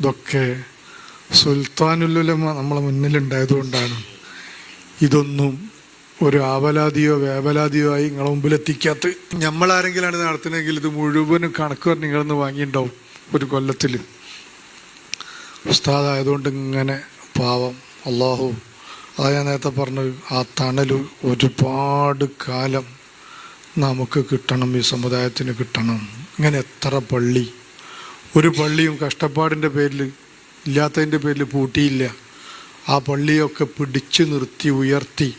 ഇതൊക്കെ സുൽത്താനുല്ലുലമ നമ്മളെ മുന്നിലുണ്ടായതുകൊണ്ടാണ്. ഇതൊന്നും ഒരു ആവലാതിയോ വേവലാതിയോ ആയി നിങ്ങളെ മുമ്പിലെത്തിക്കാത്ത നമ്മളാരെങ്കിലാണ് നടത്തുന്നതെങ്കിൽ ഇത് മുഴുവനും കണക്ക് പറഞ്ഞ് നിങ്ങളൊന്ന് വാങ്ങിയിട്ടുണ്ടാവും ഒരു കൊല്ലത്തിൽ. ഉസ്താദായതുകൊണ്ട് ഇങ്ങനെ പാവം അള്ളാഹു. അതാ ഞാൻ നേരത്തെ പറഞ്ഞത് ആ തണൽ ഒരുപാട് കാലം നമുക്ക് കിട്ടണം ഈ സമുദായത്തിന് കിട്ടണം. ഇങ്ങനെ എത്ര പള്ളി ഒരു പള്ളിയും കഷ്ടപ്പാടിന്റെ പേരിൽ ഇല്ലാത്തതിന്റെ പേരിൽ പൂട്ടിയില്ല. ആ പള്ളിയൊക്കെ പിടിച്ചു നിർത്തി ഉയർത്തി.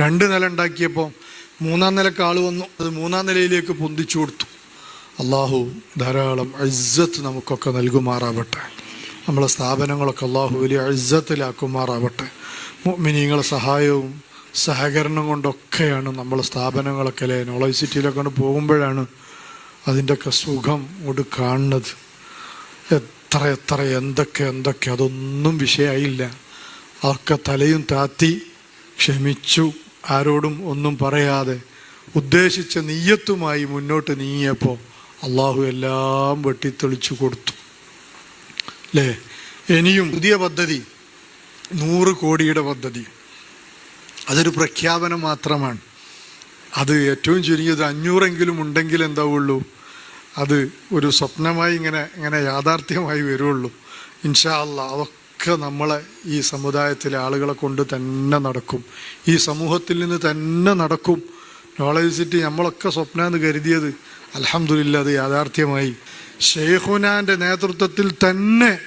രണ്ട് നില ഉണ്ടാക്കിയപ്പോൾ മൂന്നാം നിലയ്ക്ക് ആൾ വന്നു. അത് മൂന്നാം നിലയിലേക്ക് പൊന്തിച്ചു കൊടുത്തു. അള്ളാഹു ധാരാളം ഇസ്സത്ത് നമുക്കൊക്കെ നൽകുമാറാവട്ടെ. നമ്മളെ സ്ഥാപനങ്ങളൊക്കെ അള്ളാഹു വലിയ ഇസ്സത്തിലാക്കുമാറാവട്ടെ. മിനിങ്ങളെ സഹായവും സഹകരണം കൊണ്ടൊക്കെയാണ് നമ്മളെ സ്ഥാപനങ്ങളൊക്കെ അല്ലേ? നോളജ് സിറ്റിയിലൊക്കെ പോകുമ്പോഴാണ് അതിന്റെയൊക്കെ സുഖം കൊണ്ട് കാണുന്നത്. എത്ര എത്ര എന്തൊക്കെ എന്തൊക്കെ അതൊന്നും വിഷയമായില്ല അവർക്ക് തലയും താത്തി ക്ഷമിച്ചു ആരോടും ഒന്നും പറയാതെ ഉദ്ദേശിച്ച നീയത്തുമായി മുന്നോട്ട് നീങ്ങിയപ്പോൾ അള്ളാഹു എല്ലാം വെട്ടിത്തെളിച്ചു കൊടുത്തു. അല്ലേ ഇനിയും പുതിയ പദ്ധതി നൂറ് കോടിയുടെ പദ്ധതി. അതൊരു പ്രഖ്യാപനം മാത്രമാണ്. അത് ഏറ്റവും ചുരുങ്ങിയത് അഞ്ഞൂറെങ്കിലും ഉണ്ടെങ്കിൽ എന്താവുള്ളൂ. അത് ഒരു സ്വപ്നമായി ഇങ്ങനെ ഇങ്ങനെ യാഥാർത്ഥ്യമായി വരുള്ളൂ. ഇൻഷാ അല്ല അതൊക്കെ നമ്മളെ ഈ സമുദായത്തിലെ ആളുകളെ കൊണ്ട് തന്നെ നടക്കും. ഈ സമൂഹത്തിൽ നിന്ന് തന്നെ നടക്കും. നോളജ് സിറ്റി നമ്മളൊക്കെ സ്വപ്നം എന്ന് കരുതിയത് അലഹമില്ല അത് യാഥാർത്ഥ്യമായി. ഷെയ്ഖുനാന്റെ നേതൃത്വത്തിൽ തന്നെ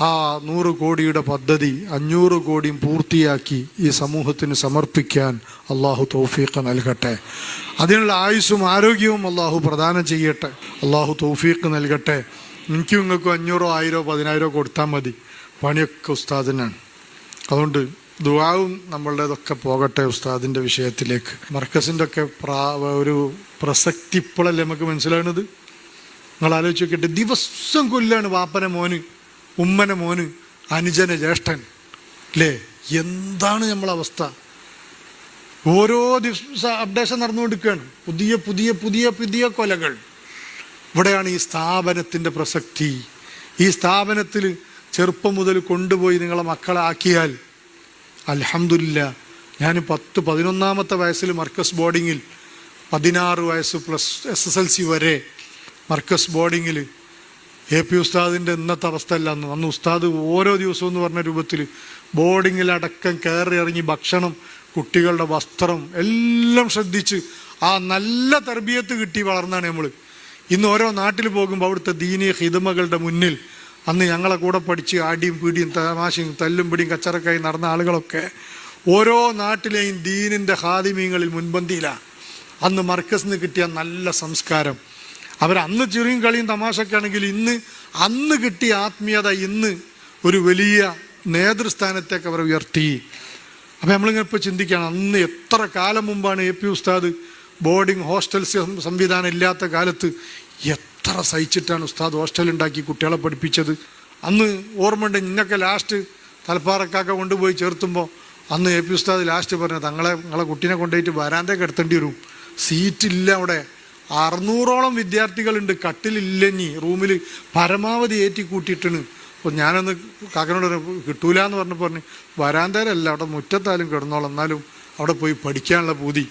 ആ നൂറ് കോടിയുടെ പദ്ധതി അഞ്ഞൂറ് കോടിയും പൂർത്തിയാക്കി ഈ സമൂഹത്തിന് സമർപ്പിക്കാൻ അള്ളാഹു തൗഫീഖ് നൽകട്ടെ. അതിനുള്ള ആയുസ്സും ആരോഗ്യവും അള്ളാഹു പ്രദാനം ചെയ്യട്ടെ. അള്ളാഹു തൗഫീഖ് നൽകട്ടെ. എനിക്കും നിങ്ങൾക്കും അഞ്ഞൂറോ ആയിരോ പതിനായിരോ കൊടുത്താൽ മതി. പണിയൊക്കെ ഉസ്താദിനാണ്. അതുകൊണ്ട് ദുവാവും നമ്മളുടേതൊക്കെ പോകട്ടെ ഉസ്താദിന്റെ വിഷയത്തിലേക്ക്. മർക്കസിന്റെ ഒക്കെ പ്രാ ഒരു പ്രസക്തി ഇപ്പോഴല്ലേ നമുക്ക് മനസ്സിലാകുന്നത്? നിങ്ങൾ ആലോചിച്ച് നോക്കിയിട്ട് ദിവസം കൊല്ലാണ് വാപ്പനെ മോന്. ഉമ്മനെ മോന് അനുജന ജ്യേഷ്ഠൻ. അല്ലേ എന്താണ് നമ്മളെ അവസ്ഥ? ഓരോ ദിവസം അപ്ഡേഷൻ നടന്നുകൊണ്ടിരിക്കുകയാണ്. പുതിയ പുതിയ പുതിയ പുതിയ കൊലകൾ. ഇവിടെയാണ് ഈ സ്ഥാപനത്തിന്റെ പ്രസക്തി. ഈ സ്ഥാപനത്തിൽ ചെറുപ്പം മുതൽ കൊണ്ടുപോയി നിങ്ങളെ മക്കളെ ആക്കിയാൽ അലഹമില്ല ഞാൻ പത്ത് പതിനൊന്നാമത്തെ വയസ്സിൽ മർക്കസ് ബോർഡിങ്ങിൽ പതിനാറ് വയസ്സ് plus S S L C വരെ മർക്കസ് ബോർഡിങ്ങിൽ എ പി ഉസ്താദിന്റെ ഇന്നത്തെ അവസ്ഥ അല്ല. അന്ന് അന്ന് ഉസ്താദ് ഓരോ ദിവസവും എന്ന് പറഞ്ഞ രൂപത്തിൽ ബോർഡിങ്ങിലടക്കം കയറി ഇറങ്ങി ഭക്ഷണം കുട്ടികളുടെ വസ്ത്രം എല്ലാം ശ്രദ്ധിച്ച് ആ നല്ല തർബീയത്ത് കിട്ടി വളർന്നാണ് നമ്മൾ ഇന്ന് ഓരോ നാട്ടിൽ പോകുമ്പോൾ അവിടുത്തെ ദീനീയ ഹിതമകളുടെ മുന്നിൽ അന്ന് ഞങ്ങളെ കൂടെ പഠിച്ച് ആടിയും പീടിയും തമാശയും തല്ലും പിടിയും കച്ചറക്കായി നടന്ന ആളുകളൊക്കെ ഓരോ നാട്ടിലെയും ദീനിന്റെ ഹാദിമീങ്ങളിൽ മുൻപന്തിയിലാണ് അന്ന് മർക്കസിന് കിട്ടിയ നല്ല സംസ്കാരം. അവർ അന്ന് ചെറിയും കളിയും തമാശക്കാണെങ്കിൽ ഇന്ന് അന്ന് കിട്ടിയ ആത്മീയത ഇന്ന് ഒരു വലിയ നേതൃസ്ഥാനത്തേക്ക് അവർ ഉയർത്തി. അപ്പം നമ്മളിങ്ങനെ ഇപ്പോൾ ചിന്തിക്കുകയാണ് അന്ന് എത്ര കാലം മുമ്പാണ് A P Usthad boarding hostels സംവിധാനം ഇല്ലാത്ത കാലത്ത് എത്ര സഹിച്ചിട്ടാണ് ഉസ്താദ് ഹോസ്റ്റൽ ഉണ്ടാക്കി കുട്ടികളെ പഠിപ്പിച്ചത്. അന്ന് ഓർമ്മയുണ്ട് ഇന്നൊക്കെ ലാസ്റ്റ് തലപ്പാറക്കാക്ക കൊണ്ടുപോയി ചേർത്തുമ്പോൾ അന്ന് എ പി ഉസ്താദ് ലാസ്റ്റ് പറഞ്ഞു തങ്ങളെ നിങ്ങളെ കുട്ടീനെ കൊണ്ടുപോയിട്ട് വരാന്തേക്ക് എടുത്തേണ്ടി വരും. സീറ്റില്ല അവിടെ. അറുന്നൂറോളം വിദ്യാർത്ഥികളുണ്ട്. കട്ടിലില്ലഞ്ഞി. റൂമിൽ പരമാവധി ഏറ്റി കൂട്ടിയിട്ടാണ് അപ്പോൾ ഞാനൊന്ന് കാക്കനോട് കിട്ടൂല എന്ന് പറഞ്ഞപ്പോൾ പറഞ്ഞ് വരാന്തേരല്ല അവിടെ മുറ്റത്താലും കിടന്നോളാം. എന്നാലും അവിടെ പോയി പഠിക്കാനുള്ള പൂതി.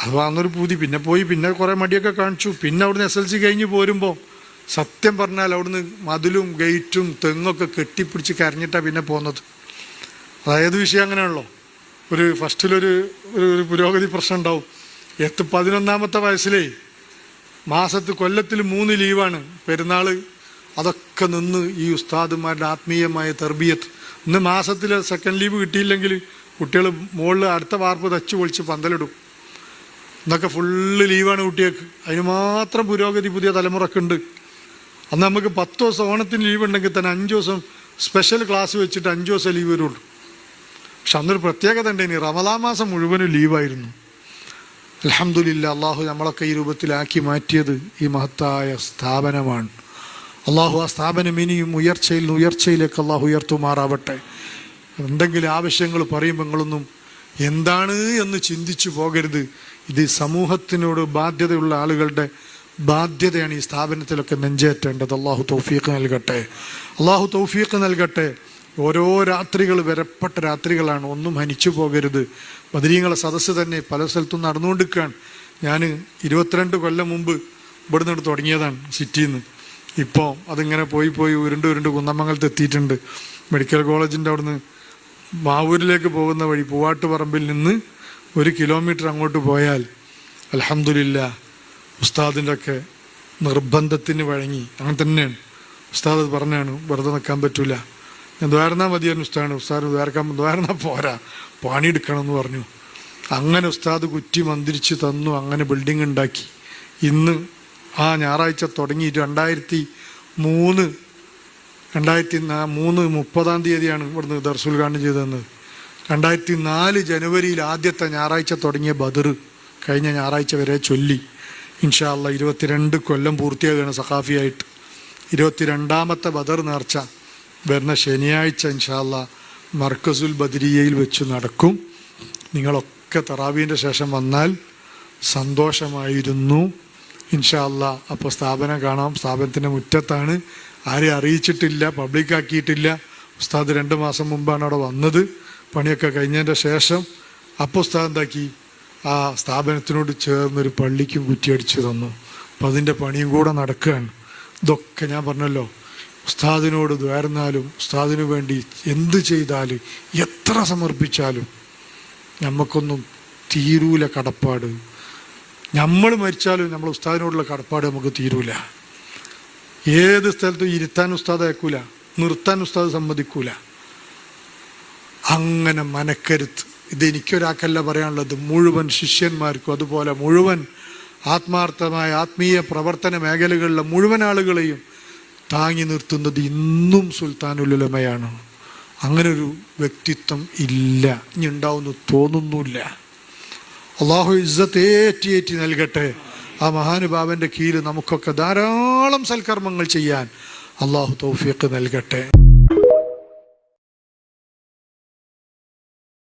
അത് വന്നൊരു പൂതി. പിന്നെ പോയി പിന്നെ കുറേ മടിയൊക്കെ കാണിച്ചു. പിന്നെ അവിടുന്ന് എസ് എൽ സി കഴിഞ്ഞ് പോരുമ്പോൾ സത്യം പറഞ്ഞാൽ അവിടുന്ന് മതിലും ഗേറ്റും തെങ്ങൊക്കെ കെട്ടിപ്പിടിച്ച് കരഞ്ഞിട്ടാണ് പിന്നെ പോകുന്നത് അതായത് വിഷയം അങ്ങനെയാണല്ലോ. ഒരു ഫസ്റ്റിലൊരു ഒരു പുരോഗതി പ്രശ്നം ഉണ്ടാവും. എത്ത് പതിനൊന്നാമത്തെ വയസ്സിലേ മാസത്ത് കൊല്ലത്തിൽ മൂന്ന് ലീവാണ് പെരുന്നാൾ അതൊക്കെ നിന്ന് ഈ ഉസ്താദുമാരുടെ ആത്മീയമായ തെർബിയത്ത്. ഇന്ന് മാസത്തിൽ സെക്കൻഡ് ലീവ് കിട്ടിയില്ലെങ്കിൽ കുട്ടികൾ മുകളിൽ അടുത്ത വാർപ്പ് തച്ച് പൊളിച്ച് പന്തലിടും. ഇന്നൊക്കെ ഫുള്ള് ലീവാണ് കുട്ടികൾക്ക്. അതിന് മാത്രം പുരോഗതി പുതിയ തലമുറക്കുണ്ട് അന്ന് നമുക്ക് പത്ത് ദിവസം ഓണത്തിന് ലീവ് ഉണ്ടെങ്കിൽ തന്നെ അഞ്ച് ദിവസം സ്പെഷ്യൽ ക്ലാസ് വെച്ചിട്ട് അഞ്ച് ദിവസം ലീവ് വരുള്ളൂ. പക്ഷെ അന്നൊരു പ്രത്യേകത ഉണ്ട് ഇനി. റമദാ മാസം മുഴുവനും ലീവായിരുന്നു അലഹമുല്ല അള്ളാഹു നമ്മളൊക്കെ ഈ രൂപത്തിലാക്കി മാറ്റിയത് ഈ മഹത്തായ സ്ഥാപനമാണ്. അള്ളാഹു ആ സ്ഥാപനം ഇനിയും ഉയർച്ചയിൽ നിന്ന് ഉയർച്ചയിലേക്ക് അള്ളാഹു ഉയർത്തുമാറാവട്ടെ. എന്തെങ്കിലും ആവശ്യങ്ങൾ പറയുമ്പോൾ നിങ്ങളൊന്നും എന്താണ് എന്ന് ചിന്തിച്ചു പോകരുത്. ഇത് സമൂഹത്തിനോട് ബാധ്യതയുള്ള ആളുകളുടെ ബാധ്യതയാണ് ഈ സ്ഥാപനത്തിലൊക്കെ നെഞ്ചേറ്റേണ്ടത്. അള്ളാഹു തൗഫീഖ് നൽകട്ടെ. അള്ളാഹു തൗഫീഖ് നൽകട്ടെ. ഓരോ രാത്രികൾ വരപ്പെട്ട രാത്രികളാണ്. ഒന്നും ഹനിച്ചു പോകരുത്. ബദരീങ്ങളെ സദസ്സ് തന്നെ പല സ്ഥലത്തും നടന്നുകൊണ്ടിരിക്കുകയാണ്. ഞാൻ ഇരുപത്തിരണ്ട് കൊല്ലം മുമ്പ് ഇവിടെ നിന്ന് തുടങ്ങിയതാണ് സിറ്റിയിൽ നിന്ന് ഇപ്പോൾ അതിങ്ങനെ പോയി പോയി ഉരുണ്ട് ഉരുണ്ട് കുന്നമംഗലത്ത് എത്തിയിട്ടുണ്ട്. മെഡിക്കൽ കോളേജിന്റെ അവിടുന്ന് മാവൂരിലേക്ക് പോകുന്ന വഴി പൂവാട്ടുപറമ്പിൽ നിന്ന് ഒരു കിലോമീറ്റർ അങ്ങോട്ട് പോയാൽ അലഹമില്ല ഉസ്താദിന്റെ ഒക്കെ നിർബന്ധത്തിന് വഴങ്ങി. അങ്ങനെ തന്നെയാണ്. ഉസ്താദ് പറഞ്ഞാണ് വെറുതെ നിൽക്കാൻ പറ്റൂല. ഞാൻ ദ്വാരന്നാൽ മതിയായിരുന്നു ഉസ്താദാണ് ഉസ്താദിന്. ദ്വാരക്കാൻ ദ്വാരന്നാൽ പോരാ. പണിയെടുക്കണം എന്ന് പറഞ്ഞു. അങ്ങനെ ഉസ്താദ് കുറ്റി മന്ദിരിച്ച് തന്നു. അങ്ങനെ ബിൽഡിംഗ് ഉണ്ടാക്കി. ഇന്ന് ആ ഞായറാഴ്ച തുടങ്ങി. രണ്ടായിരത്തി മൂന്ന് രണ്ടായിരത്തി നാ മൂന്ന് മുപ്പതാം തീയതിയാണ് ഇവിടുന്ന് ദർസുൽഖാനം ചെയ്തതെന്ന്. രണ്ടായിരത്തി നാല് ജനുവരിയിൽ ആദ്യത്തെ ഞായറാഴ്ച തുടങ്ങിയ ബദർ കഴിഞ്ഞ ഞായറാഴ്ച വരെ ചൊല്ലി. ഇൻഷാല്ല ഇരുപത്തിരണ്ട് കൊല്ലം പൂർത്തിയാകുകയാണ് സഖാഫിയായിട്ട്. ഇരുപത്തിരണ്ടാമത്തെ ബദർ നേർച്ച. വരുന്ന ശനിയാഴ്ച ഇൻഷാല്ല മർക്കസുൽ ബദരിയയിൽ വെച്ച് നടക്കും. നിങ്ങളൊക്കെ തറാവീന്റെ ശേഷം വന്നാൽ സന്തോഷമായിരുന്നു. ഇൻഷാല്ല അപ്പോൾ സ്ഥാപനം കാണാം. സ്ഥാപനത്തിന്റെ മുറ്റത്താണ്. ആരെയും അറിയിച്ചിട്ടില്ല പബ്ലിക്കാക്കിയിട്ടില്ല ഉസ്താദ് രണ്ട് മാസം മുമ്പാണ് അവിടെ വന്നത്. പണിയൊക്കെ കഴിഞ്ഞതിന്റെ ശേഷം അപ്പോൾ ഉസ്താദ് എന്താക്കി? ആ സ്ഥാപനത്തിനോട് ചേർന്നൊരു പള്ളിക്കും കുറ്റിയടിച്ചു തന്നു. അപ്പം അതിന്റെ പണിയും കൂടെ നടക്കുകയാണ്. ഇതൊക്കെ ഞാൻ പറഞ്ഞല്ലോ. ഉസ്താദിനോട് ദ്വാരുന്നാലും ഉസ്താദിനു വേണ്ടി എന്ത് ചെയ്താലും എത്ര സമർപ്പിച്ചാലും നമുക്കൊന്നും തീരൂല കടപ്പാട്. നമ്മൾ മരിച്ചാലും നമ്മൾ ഉസ്താദിനോടുള്ള കടപ്പാട് നമുക്ക് തീരൂല. ഏത് സ്ഥലത്തും ഇരുത്താൻ ഉസ്താദ് അയക്കൂല നിർത്താൻ ഉസ്താദ് സമ്മതിക്കൂല. അങ്ങനെ മനക്കരുത്ത്. ഇത് എനിക്കൊരാക്കല്ല പറയാനുള്ളത്. മുഴുവൻ ശിഷ്യന്മാർക്കും അതുപോലെ മുഴുവൻ ആത്മാർത്ഥമായ ആത്മീയ പ്രവർത്തന മേഖലകളിലെ മുഴുവൻ ആളുകളെയും താങ്ങി നിർത്തുന്നത് ഇന്നും സുൽത്താനുലുലമയാണ് അങ്ങനെ ഒരു വ്യക്തിത്വം ഇല്ല. ഇനി ഉണ്ടാവുന്നു തോന്നുന്നില്ല അള്ളാഹു ഇസ്സത്ത് ഏറ്റി ഏറ്റി നൽകട്ടെ. ആ മഹാനുഭാവന്റെ കീഴിൽ നമുക്കൊക്കെ ധാരാളം സൽക്കർമ്മങ്ങൾ ചെയ്യാൻ അള്ളാഹു തൗഫീഖ് നൽകട്ടെ.